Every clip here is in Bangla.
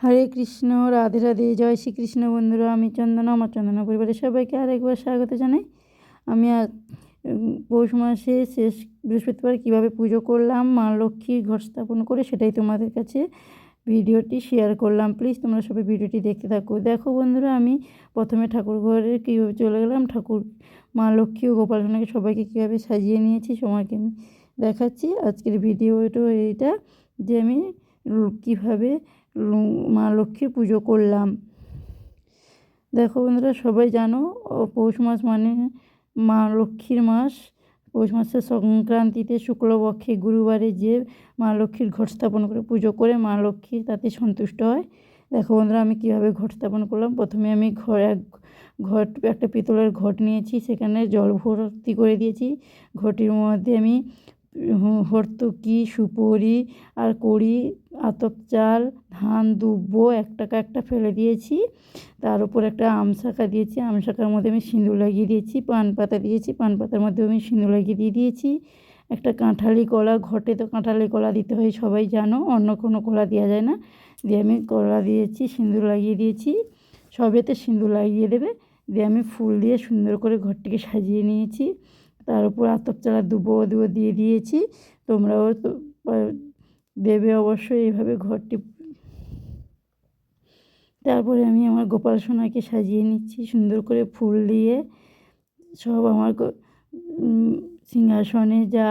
হরে কৃষ্ণ, রাধে রাধে, জয় শ্রীকৃষ্ণ বন্ধুরা, আমি চন্দনা, আমার চন্দনা পরিবারের সবাইকে আরেকবার স্বাগত জানাই। আমি পৌষ মাসে শেষ বৃহস্পতিবার কীভাবে পুজো করলাম, মা লক্ষ্মীর ঘর স্থাপন করে সেটাই তোমাদের কাছে ভিডিওটি শেয়ার করলাম। প্লিজ তোমরা সবাই ভিডিওটি দেখতে থাকো। দেখো বন্ধুরা, আমি প্রথমে ঠাকুর ঘরে কীভাবে চলে গেলাম, ঠাকুর, মা লক্ষ্মী ও গোপাল সোনাকে সবাইকে কীভাবে সাজিয়ে নিয়েছি সময়কে আমি দেখাচ্ছি। আজকের ভিডিওটা এইটা যে আমি কীভাবে মা লক্ষ্মীর পুজো করলাম। দেখো বন্ধুরা, সবাই জানো পৌষ মাস মানে মা লক্ষ্মীর মাস। পৌষ মাসের সংক্রান্তিতে শুক্লপক্ষে গুরুবারে যে মা লক্ষ্মীর ঘট স্থাপন করে, পুজো করে মা লক্ষ্মী তাতে সন্তুষ্ট হয়। দেখো বন্ধুরা, আমি কীভাবে ঘট স্থাপন করলাম? প্রথমে আমি ঘর এক ঘট, একটা পিতলের ঘট নিয়েছি, সেখানে জল ভর্তি করে দিয়েছি। ঘটির মধ্যে আমি হর্তুকি, সুপুরি আর কড়ি, আতপ চাল, ধান, দুব্বো, এক টাকা একটা ফেলে দিয়েছি। তার উপর একটা আম শাখা দিয়েছি। আম শাখার মধ্যে আমি সিঁদুর লাগিয়ে দিয়েছি। পান পাতা দিয়েছি। পান পাতার মধ্যে আমি সিঁদুর লাগিয়ে দিয়ে দিয়েছি। একটা কাঁঠালি কলা, ঘটে তো কাঁঠালি কলা দিতে হয়, সবাই জানো। অন্য কোনো কলা দেওয়া যায় না। দিয়ে আমি কলা দিয়েছি, সিঁদুর লাগিয়ে দিয়েছি। সবেতে সিঁদুর লাগিয়ে দেবে। দিয়ে আমি ফুল দিয়ে সুন্দর করে ঘরটিকে সাজিয়ে নিয়েছি। তার উপর আতপ চালা দুবো দুবো দিয়ে দিয়েছি। তোমরাও দেবে অবশ্যই এইভাবে ঘরটি। তারপরে আমি আমার গোপাল সোনাকে সাজিয়ে নিচ্ছি সুন্দর করে ফুল দিয়ে। সব আমার সিংহাসনে যা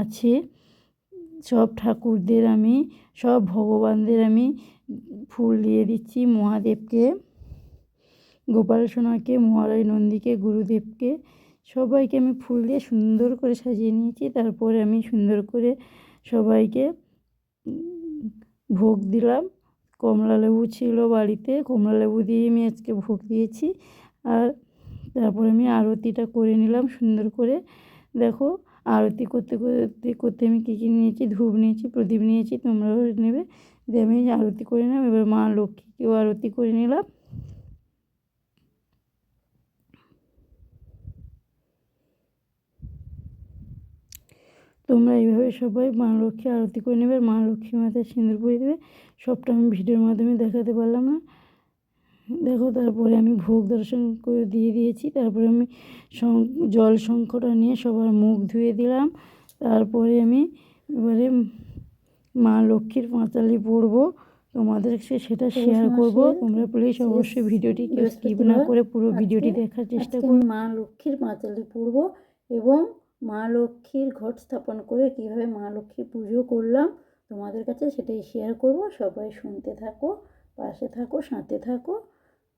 আছে, সব ঠাকুরদের আমি, সব ভগবানদের আমি ফুল দিয়ে দিচ্ছি মহাদেবকে। গোপাল সোনাকে মহারাজ নন্দীকে, গুরুদেবকে। সবাইকে আমি ফুল দিয়ে সুন্দর করে সাজিয়ে নিয়েছি। তারপরে আমি সুন্দর করে সবাইকে ভোগ দিলাম। কমলা লেবু ছিল বাড়িতে, কমলা লেবু দিয়ে আমি আজকে ভোগ দিয়েছি। আর তারপরে আমি আরতিটা করে নিলাম সুন্দর করে। দেখো, আরতি করতে করতে করতে আমি কী কী নিয়েছি? ধূপ নিয়েছি, প্রদীপ নিয়েছি, তোমরাও নেবে। দিয়ে আমি আরতি করে নিলাম। এবার মা লক্ষ্মীকেও আরতি করে নিলাম। তোমরা এইভাবে সবাই মা লক্ষ্মী আরতি করে নেবে মা লক্ষ্মী মাথায় সিঁদুর পরিয়ে দেবে। সবটা আমি ভিডিওর মাধ্যমে দেখাতে পারলাম না। দেখো তারপরে আমি ভোগ দর্শন করে দিয়ে দিয়েছি। তারপরে আমি জল শঙ্খটা নিয়ে সবার মুখ ধুয়ে দিলাম। তারপরে আমি এবারে মা লক্ষ্মীর পাঁচালি পড়ব তোমাদের সেটা শেয়ার করব। তোমরা প্লিজ অবশ্যই ভিডিওটি কেউ স্কিপ না করে পুরো ভিডিওটি দেখার চেষ্টা করো। মা লক্ষ্মীর পাঁচালি পূর্ব এবং মা লক্ষ্মীর ঘট স্থাপন করে কীভাবে মা লক্ষ্মীর পুজো করলাম তোমাদের কাছে সেটাই শেয়ার করব। সবাই শুনতে থাকো, পাশে থাকো, সাথে থাকো।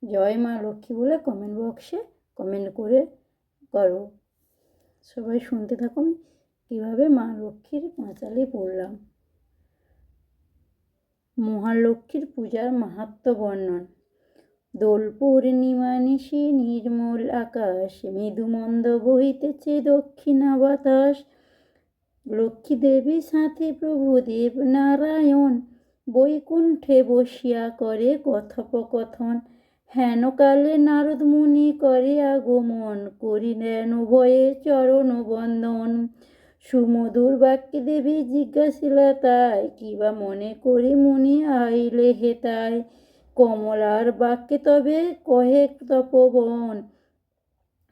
জয় মা লক্ষ্মী বলে কমেন্ট বক্সে কমেন্ট করে করো। সবাই শুনতে থাকো আমি কীভাবে মা লক্ষ্মীর পাঁচালি পড়লাম। মহালক্ষ্মীর পূজার মাহাত্ম্য বর্ণন। দোল পূর্ণিমা নিশি নির্মল আকাশ মৃদু মন্দ বহিতেছে দক্ষিণা বাতাস। লক্ষ্মী দেবী সাথে প্রভু দেব নারায়ণ বৈকুণ্ঠে বসিয়া করে কথোপকথন। হেন কালে নারদ মুনি করে আগমন করি করিলেন উভয়ে চরণ বন্দন। সুমধুর বাক্যে দেবী জিজ্ঞাসিলা, তাই কিবা মনে করি মুনি আইলে হেতায় কমলার বাক্যে তবে কহে তপবন।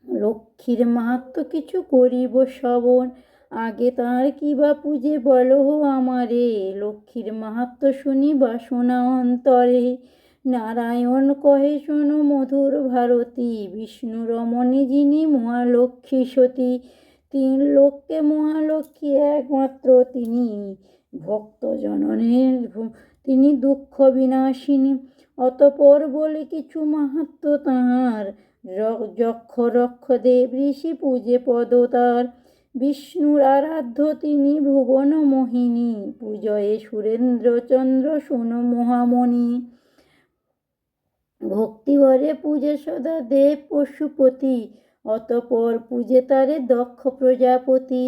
লক্ষ্মীর মাহাত্ম কিছু করিব শ্রবণ আগে তার কিবা পূজে বলো আমারে। লক্ষ্মীর মাহাত্ম শুনি বাসনা অন্তরে। নারায়ণ কহে, শোনো মধুর ভারতী, বিষ্ণু রমণী যিনি মহালক্ষ্মী সতী, তিন লোককে মহালক্ষ্মী একমাত্র তিনি। ভক্ত জননের তিনি দুঃখ বিনাশিনী। অতপর বলে কিছু মাহাত্ম তাঁর যক্ষ রক্ষ দেব ঋষি পূজে পদ তার। বিষ্ণুর আরাধ্য তিনি ভুবন মোহিনী। পূজয়ে সুরেন্দ্রচন্দ্র শোন মহামণি। ভক্তিভরে পূজে সদা দেব পশুপতি। অতপর পূজে তারে দক্ষ প্রজাপতি।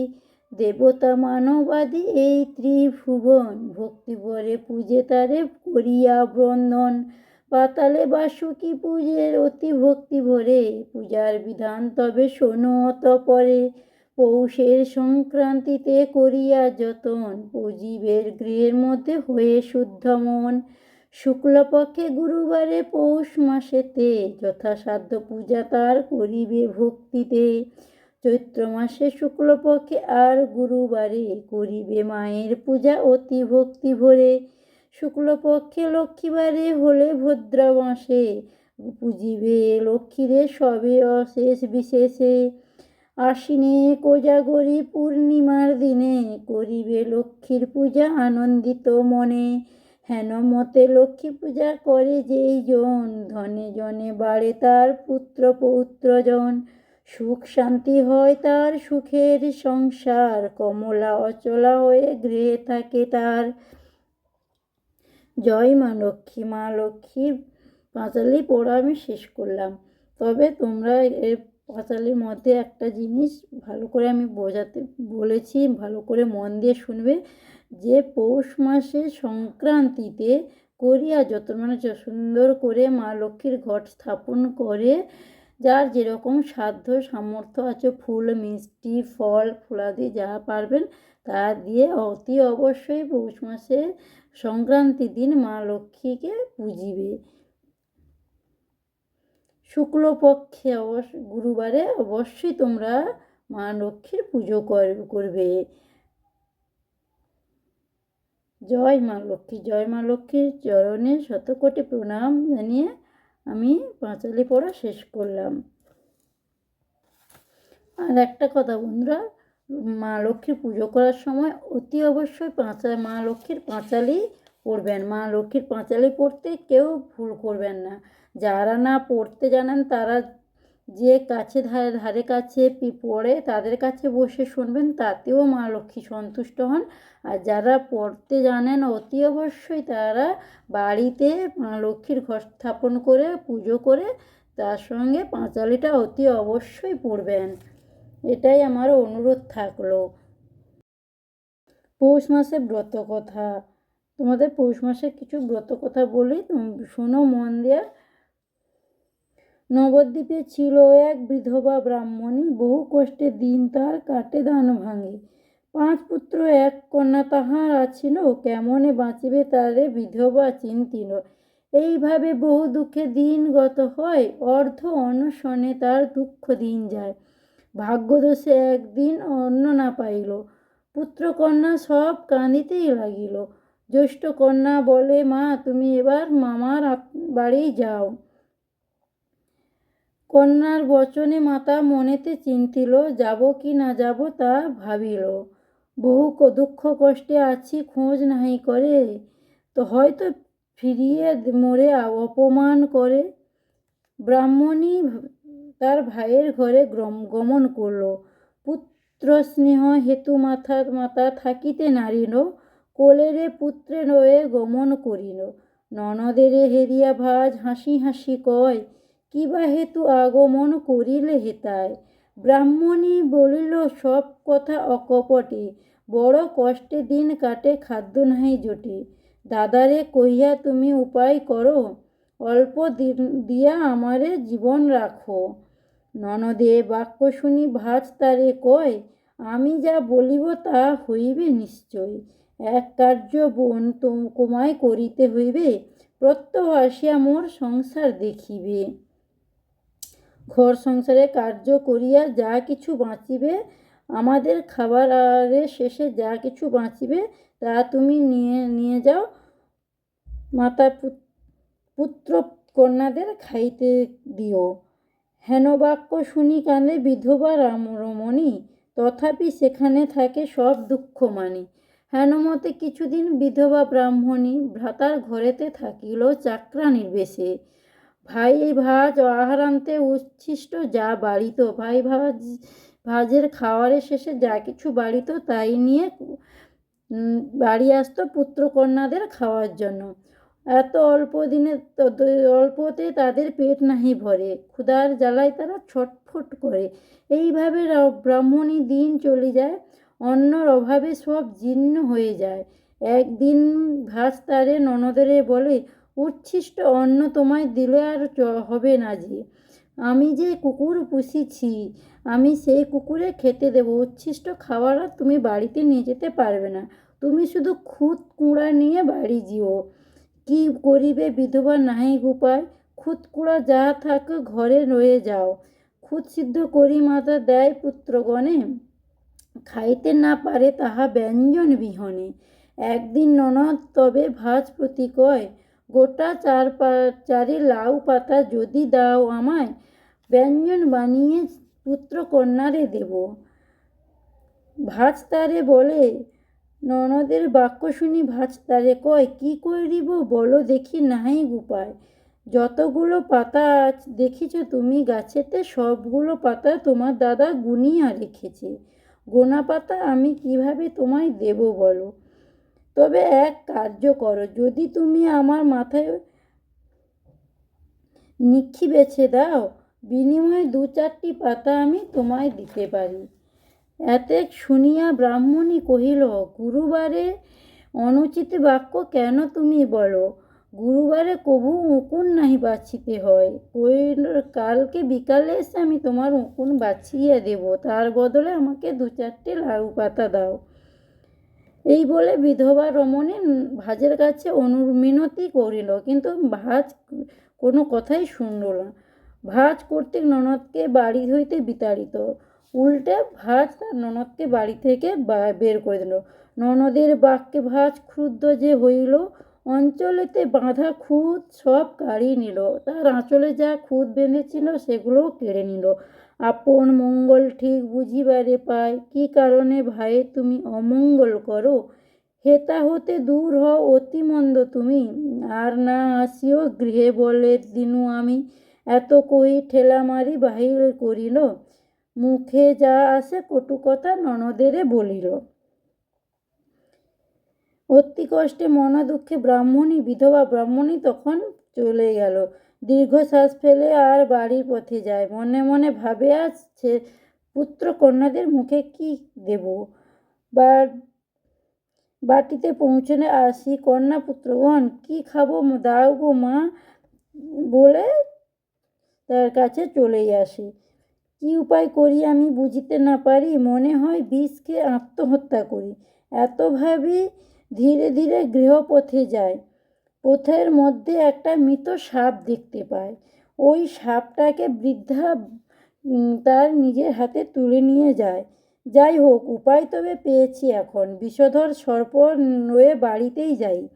দেবতা মানবাদী এই ত্রিভুবন। ভক্তিভরে পূজে তারে করিয়া বন্দন। পাতালে বাসুকি পূজের অতি ভক্তি ভরে। পূজার বিধান তবে শোনো অতপরে। পৌষের সংক্রান্তিতে করিয়া যতন। পূজিবের গৃহের মধ্যে হয়ে শুদ্ধ মন। শুক্লপক্ষে গুরুবারে পৌষ মাসেতে যথাসাধ্য পূজা তার করিবে ভক্তিতে। চৈত্র মাসে শুক্লপক্ষে আর গুরুবারে করিবে মায়ের পূজা অতি ভক্তি ভরে। শুক্লপক্ষে লক্ষ্মীবারে হলে ভদ্রা মাসে পুজিবে, লক্ষ্মীরে সবে অশেষ বিশেষে। আশ্বিনে কোজাগরি পূর্ণিমার দিনে করিবে লক্ষ্মীর পূজা আনন্দিত মনে। হেন মতে লক্ষ্মী পূজা করে যেই জন, ধনে জনে বাড়ে তার পুত্র পৌত্রজন। সুখ শান্তি হয় তার, সুখের সংসার কমলা অচলা হয়ে গৃহে থাকে তার। জয় মা লক্ষ্মী, মা লক্ষ্মীর পাঁচালি পড়া আমি শেষ করলাম। তবে তোমরা এর পাঁচালির মধ্যে একটা জিনিস ভালো করে আমি বোঝাতে বলেছি, ভালো করে মন দিয়ে শুনবে। যে পৌষ মাসে সংক্রান্তিতে করিয়া যত মানে সুন্দর করে মা লক্ষ্মীর ঘট স্থাপন করে যার যেরকম সাধ্য সামর্থ্য আছে, ফুল, মিষ্টি, ফল, ফুলাদি যা পারবেন তা দিয়ে অতি অবশ্যই পৌষ মাসে সংক্রান্তির দিন মা লক্ষ্মীকে পুজিবে। শুক্লপক্ষে অবশ্য, গুরুবারে অবশ্যই তোমরা মা লক্ষ্মীর পুজো কর- করবে। জয় মা লক্ষ্মী, জয় মা লক্ষ্মীর চরণে শতকোটি প্রণাম জানিয়ে আমি পাঁচালি পড়া শেষ করলাম। আর একটা কথা বন্ধুরা, মা লক্ষ্মীর পুজো করার সময় অতি অবশ্যই পাঁচা, মা লক্ষ্মীর পাঁচালি পড়বেন। মা লক্ষ্মীর পাঁচালি পড়তে কেউ ভুল করবেন না। যারা না পড়তে জানেন তারা যে কাছে ধারে ধারে কাছে পড়ে তাদের কাছে বসে শুনবেন, তাতেও মা লক্ষ্মী সন্তুষ্ট হন। আর যারা পড়তে জানেন, অতি অবশ্যই তারা বাড়িতে মা লক্ষ্মীর ঘর স্থাপন করে, পুজো করে তার সঙ্গে পাঁচালিটা অতি অবশ্যই পড়বেন। এটাই আমার অনুরোধ থাকল। পৌষ মাসে ব্রত কথা তোমাদের পৌষ মাসে কিছু ব্রত কথা বলি শোনো মন দিয়ে। নবদ্বীপে ছিল এক বিধবা ব্রাহ্মণী। বহু কষ্টে দিন তার কাটে দান ভাঙে। পাঁচ পুত্র, এক কন্যা তাহার আছিল কেমনে বাঁচিবে তারে বিধবা চিন্তিল এইভাবে বহু দুঃখে দিন গত হয়, অর্ধ অনশনে তার দুঃখ দিন যায়। ভাগ্যদোষে একদিন অন্ন না পাইল। পুত্রকন্যা সব কাঁদিতেই লাগিল। জ্যৈষ্ঠ কন্যা বলে, মা, তুমি এবার মামার বাড়ি যাও। কন্যার বচনে মাতা মনেতে চিন্তিল, যাব কি না যাব তা ভাবিল। বহু দুঃখ কষ্টে আছি, খোঁজ নাহি করে। তো হয়তো ফিরিয়ে মোরে অপমান করে। ব্রাহ্মণী তার ভাইয়ের ঘরে গমন করল। পুত্র স্নেহ হেতু মাথা মাতা থাকিতে নারিল। কোলেরে পুত্রে রয়ে গমন করিল। ননদেরে হেরিয়া ভাজ হাসি হাসি কয় কিবা হেতু আগমন করিলে হেতায়। ব্রাহ্মণী বলিল, সব কথা অকপটে, বড় কষ্টে দিন কাটে, খাদ্য নাহি জোটে। দাদারে কহিয়া, তুমি উপায় করো, অল্প দিয়া আমারে জীবন রাখো। ননদে বাক্য শুনি ভাজ তারে কয়, আমি যা বলিব তা হইবে নিশ্চয়। এক কার্য বোন তোম তোমায় করিতে হইবে, প্রত্যহ আসিয়া মোর সংসার দেখিবে। ঘর সংসারে কার্য করিয়া যা কিছু বাঁচিবে, আমাদের খাবারের শেষে যা কিছু বাঁচিবে, তা তুমি নিয়ে নিয়ে যাও। মাতা পুত- পুত্র কন্যাদের খাইতে দিও। হেন বাক্য শুনি কানে বিধবা রাম রমণী, তথাপি সেখানে থাকে সব দুঃখ মানি হেন মতে কিছুদিন বিধবা ব্রাহ্মণী ভ্রাতার ঘরেতে থাকিল চাকরানির বেশে। ভাই ভাজ, আহার আনতে উচ্ছিষ্ট যা বাড়িত। ভাই ভাজ, ভাজের খাওয়ারের শেষে যা কিছু বাড়িত তাই নিয়ে বাড়ি আসতো পুত্রকন্যাদের খাওয়ার জন্য। এত অল্প দিনে অল্পতে তাদের পেট নাহি ভরে। ক্ষুধার জ্বালায় তারা ছটফট করে। এইভাবে ব্রাহ্মণী দিন চলে যায় অন্নর অভাবে সব জীর্ণ হয়ে যায়। একদিন ভাস তারে ননদরে বলে উচ্ছিষ্ট অন্ন তোমায় দিলে আর হবে না যে। আমি যে কুকুর পুষিছি, আমি সেই কুকুরে খেতে দেবো। উচ্ছিষ্ট খাবার আর তুমি বাড়িতে নিয়ে যেতে পারবে না। তুমি শুধু খুদ কুঁড়া নিয়ে বাড়ি যেও। কি করিবে বিধবা নাহি উপায়? খুদকুড়া যা থাকে ঘরে রয়ে যাও। খুদ সিদ্ধ করি মাতা দেয় পুত্রগণে। খাইতে না পারে তাহা ব্যঞ্জন বিহনে। একদিন ননদ তবে ভাজ প্রতি কয় গোটা চার চারি লাউ পাতা যদি দাও আমায়, ব্যঞ্জন বানিয়ে পুত্র কন্যারে দেব। ভাজ তারে বলে, ননদের বাক্য শুনি ভাজ তারে কয়, কি করিব বলো দেখি নাহি উপায়। যতগুলো পাতা দেখিছ তুমি গাছেতে, সবগুলো পাতা তোমার দাদা গুনিয়া রেখেছে। গোনা পাতা আমি কীভাবে তোমায় দেব বলো। তবে এক কার্য করো, যদি তুমি আমার মাথায় নিক্ষি বেছে দাও, বিনিময়ে দু চারটি পাতা আমি তোমায় দিতে পারি। এতে শুনিয়া ব্রাহ্মণী কহিল, গুরুবারে অনুচিত বাক্য কেন তুমি বলো? গুরুবারে কভু উকুন নাহি বাছিতে হয়। কালকে বিকালে এসে আমি তোমার উকুন বাছিয়ে দেব। তার বদলে আমাকে দু চারটে লাউ পাতা দাও। এই বলে বিধবা রমণী ভাজের কাছে অনুমিনতি করিল, কিন্তু ভাজ কোনো কথাই শুনল না। ভাজ কর্তৃক ননদকে বাড়ি হইতে বিতাড়িত। উল্টে ভাজ তার ননদকে বাড়ি থেকে বের করে দিল। ননদের বাক্যে ভাজ ক্ষুব্ধ যে হইল, অঞ্চলেতে বাঁধা খুদ সব কাড়ি নিল। তার আঁচলে যা খুদ বেঁধেছিল সেগুলোও কেড়ে নিল। আপন মঙ্গল ঠিক বুঝিবারে পায়। কি কারণে ভাই তুমি অমঙ্গল করো? হেতা হতে দূর হও অতি মন্দ তুমি। আর না আসিও গৃহে বলে দিনু আমি। এত কই ঠেলা মারি বাহির করিল? মুখে যা আসে কটু কথা ননদেরে বলিল। অতি কষ্টে মনা দুঃখে ব্রাহ্মণী, বিধবা ব্রাহ্মণী তখন চলে গেল। দীর্ঘশ্বাস ফেলে আর বাড়ির পথে যায়। মনে মনে ভাবে আসছে, পুত্র কন্যাদের মুখে কি দেব? বা বাটিতে পৌঁছনে আসি কন্যা পুত্রগণ। কি খাব? গো মা। বলে তার কাছে চলেই আসি। কি উপায় করি আমি বুঝিতে না পারি। মনে হয় বিষকে আত্মহত্যা করি। এত ভাবি ধীরে ধীরে গৃহপথে যায়। পথের মধ্যে একটা মৃত সাপ দেখতে পায়। ওই সাপটাকে বৃদ্ধা তার নিজের হাতে তুলে নিয়ে যায়। যাই হোক, উপায় তবে পেয়েছি এখন। বিষধর সর্প নয়ে বাড়িতেই যাই।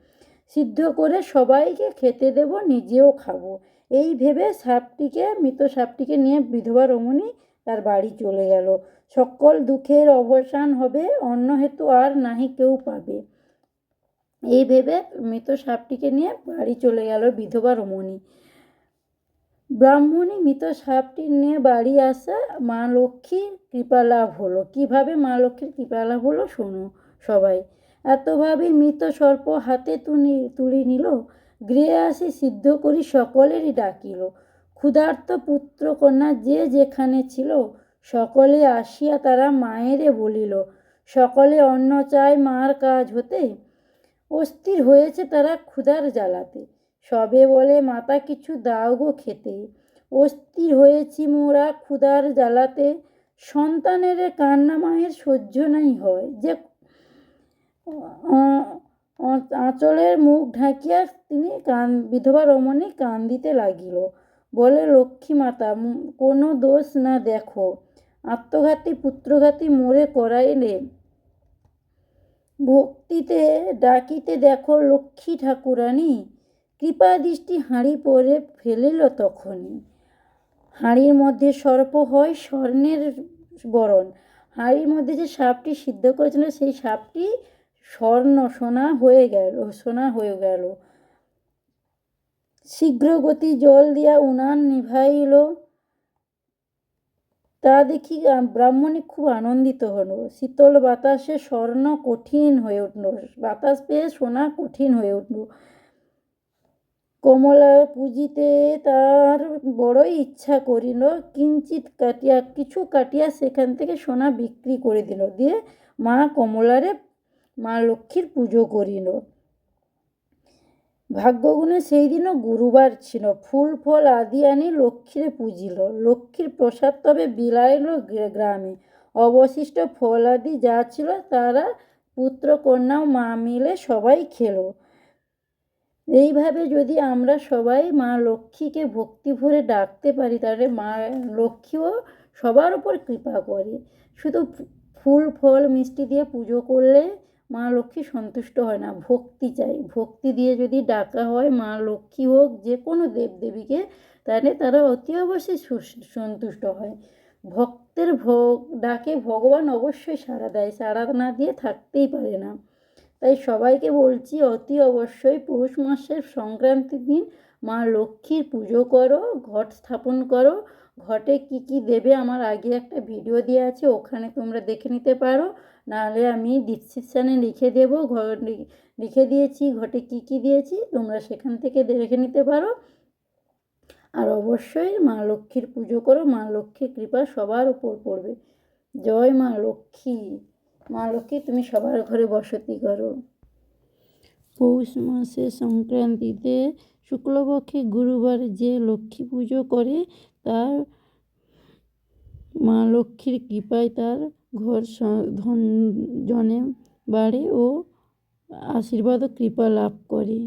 সিদ্ধ করে সবাইকে খেতে দেব, নিজেও খাব। এই ভেবে সাপটিকে, মৃত সাপটিকে নিয়ে বিধবা রমণী তার বাড়ি চলে গেল। সকল দুঃখের অবসান হবে অন্য হেতু আর নাহি কেউ পাবে। এই ভেবে মৃত সাপটিকে নিয়ে বাড়ি চলে গেল বিধবা রমণী। ব্রাহ্মণী মৃত সাপটি নিয়ে বাড়ি আসা মা লক্ষ্মীর কৃপা লাভ হলো। কীভাবে মা লক্ষ্মীর কৃপা লাভ হলো শোনো সবাই। এতভাবে মৃত সর্প হাতে তুলি তুলি নিল, গৃহে আসি সিদ্ধ করি সকলেরই ডাকিল। ক্ষুধার্ত পুত্র কন্যা যে যেখানে ছিল, সকলে আসিয়া তারা মায়েরে বলিল, সকলে অন্ন চায় মার কাজ হতে অস্থির হয়েছে তারা ক্ষুধার জ্বালাতে। সবে বলে, মাতা, কিছু দাও গো খেতে। অস্থির হয়েছি মোরা ক্ষুধার জ্বালাতে। সন্তানের কান্না মায়ের সহ্য নাই হয়। যে আঁচলের মুখ ঢাকিয়া তিনি কান, বিধবা রমণী কান্দিতে লাগিল। বলে, লক্ষ্মী মাতা কোনো দোষ না দেখো। আত্মঘাতী, পুত্রঘাতী মোরে করাইলে ভক্তিতে ডাকিতে দেখো লক্ষ্মী ঠাকুরানী। কৃপা দৃষ্টি হাঁড়ি পরে ফেলিল তখনই। হাঁড়ির মধ্যে সর্প হয় স্বর্ণের বরণ। হাঁড়ির মধ্যে যে সাপটি সিদ্ধ করেছিল, সেই সাপটি স্বর্ণ, সোনা হয়ে গেল, সোনা হয়ে গেল। শীঘ্র গতি জল দিয়া উনান নিভাইল। তা দেখি ব্রাহ্মণী খুব আনন্দিত হলো। শীতল বাতাসে স্বর্ণ কঠিন হয়ে উঠল। বাতাস পেয়ে সোনা কঠিন হয়ে উঠল। কমলা পুজিতে তার বড়ই ইচ্ছা করিল। কিঞ্চিত কাটিয়া, কিছু কাটিয়া সেখান থেকে সোনা বিক্রি করে দিল। দিয়ে মা কমলারে মা লক্ষ্মীর পুজো করিল। ভাগ্যগুণে সেই দিনও গুরুবার ছিল। ফুল, ফল আদি আনি লক্ষ্মীরে পুজিল। লক্ষ্মীর প্রসাদ তবে বিলাইল গ্রামে। অবশিষ্ট ফল আদি যা ছিল তারা পুত্র, কন্যা মা মিলে সবাই খেলো। এইভাবে যদি আমরা সবাই মা লক্ষ্মীকে ভক্তি ভরে ডাকতে পারি, তাহলে মা লক্ষ্মীও সবার উপর কৃপা করে। শুধু ফুল, ফল, মিষ্টি দিয়ে পুজো করলে মা লক্ষ্মী সন্তুষ্ট হয় না, ভক্তি চাই। ভক্তি দিয়ে যদি ডাকা হয়, মা লক্ষ্মী হোক, যে কোনো দেবদেবীকে, তাহলে তারা অতি অবশ্যই সন্তুষ্ট হয়। ভক্তের ভোগ, ডাকে ভগবান অবশ্যই সাড়া দেয়, সাড়া না দিয়ে থাকতেই পারে না। তাই সবাইকে বলছি, অতি অবশ্যই পৌষ মাসের সংক্রান্তির দিন মা লক্ষ্মীর পুজো করো, ঘট স্থাপন করো। ঘটে কি কি দেবে আমার আগে একটা ভিডিও দেওয়া আছে, ওখানে তোমরা দেখে নিতে পারো। নাহলে আমি ডিসক্রিপশানে লিখে দেবো ঘর লিখে দিয়েছি, ঘটে কি কি দিয়েছি, তোমরা সেখান থেকে দেখে নিতে পারো। আর অবশ্যই মা লক্ষ্মীর পুজো করো, মা লক্ষ্মীর কৃপা সবার উপর পড়বে। জয় মা লক্ষ্মী। মা লক্ষ্মী, তুমি সবার ঘরে বসতি করো। পৌষ মাসে সংক্রান্তিতে শুক্লপক্ষে গুরুবার যে লক্ষ্মী পুজো করে, তার মা লক্ষ্মীর কৃপায় তার ঘর ধন জনে বাড়ে ও আশীর্বাদ ও কৃপা লাভ করে।